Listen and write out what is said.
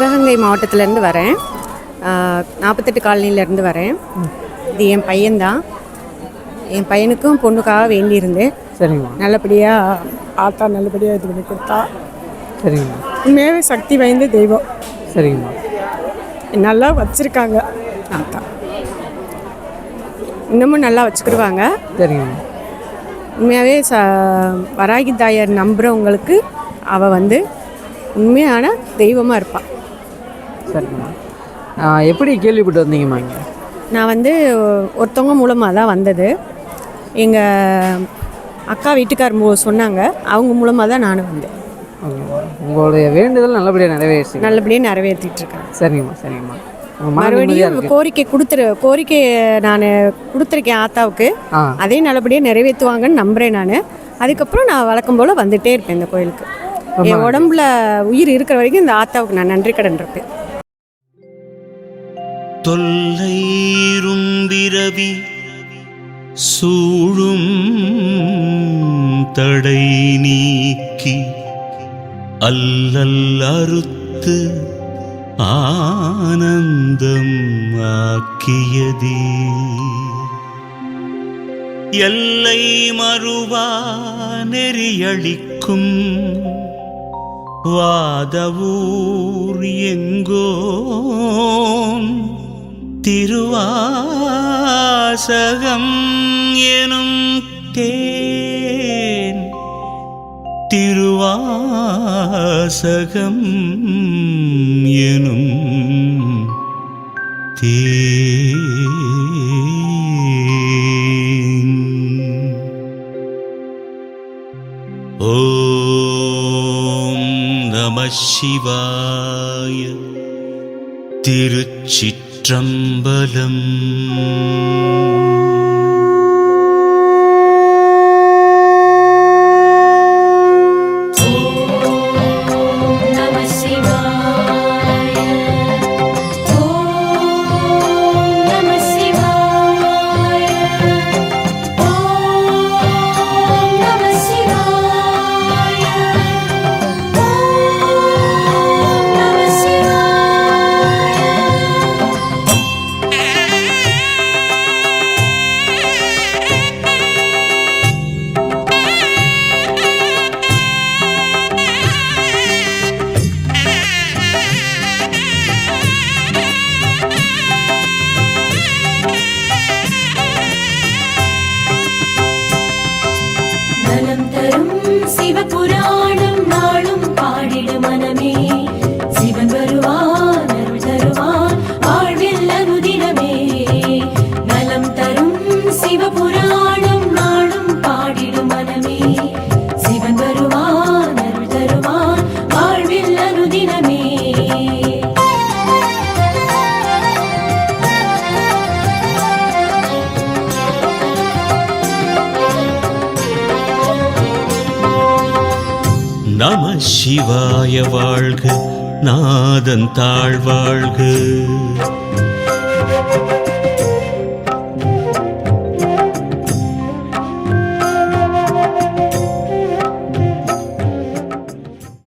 சிவகங்கை மாவட்டத்திலேருந்து வரேன். நாற்பத்தெட்டு காலனிலேருந்து வரேன். இது என் பையன்தான். என் பையனுக்கும் பொண்ணுக்காக வேண்டியிருந்தேன். சரிங்கம்மா. நல்லபடியாக ஆத்தா நல்லபடியாக இது பண்ணி கொடுத்தா. சரிங்கம்மா. உண்மையாகவே சக்தி வாய்ந்த தெய்வம். சரிங்கம்மா. நல்லா வச்சுருக்காங்க ஆத்தா. இன்னமும் நல்லா வச்சுக்கிடுவாங்க. சரிங்கம்மா. உண்மையாகவே ச வராகி தாயார் நம்புகிறவங்களுக்கு அவள் வந்து உண்மையான தெய்வமாக இருப்பாள் சரிங்கம்மா எப்படி கேள்விப்பட்டு வந்தீங்கம்மா இங்கே? நான் வந்து ஒருத்தவங்க மூலமாக தான் வந்தது. எங்கள் அக்கா வீட்டுக்கார் சொன்னாங்க. அவங்க மூலமாக தான் நானும் வந்தேன். உங்களுடைய வேண்டுதல் நல்லபடியாக நிறைவேறிச்சு நல்லபடியாக நிறைவேற்றிட்டு இருக்கேன். சரிங்கம்மா சரிங்கம்மா. மறுபடியும் கோரிக்கை கொடுத்துரு கோரிக்கை நான் கொடுத்துருக்கேன் ஆத்தாவுக்கு. அதையும் நல்லபடியாக நிறைவேற்றுவாங்கன்னு நம்புகிறேன் நான். அதுக்கப்புறம் நான் வழக்கம் போல் வந்துட்டே இருப்பேன் இந்த கோயிலுக்கு. என் உடம்புல உயிர் இருக்கிற வரைக்கும் இந்த ஆத்தாவுக்கு நான் நன்றி கடன் இருப்பேன். தொல்லைரும் தொல்லைரும்பிரவி சூழும் தடை நீக்கி அல்லல் அறுத்து ஆனந்தம் ஆக்கியதே. எல்லை மறுவா நெறியளிக்கும் வாதவூர் எங்கோன் திருவாசகம் எனும் தேன். திருவாசகம் எனும் தேன். ஓம் நம சிவாய. திருச்சிற்றம்பலம் நம நம சிவாய வாழ்க நாதன் தாழ்வாழ்க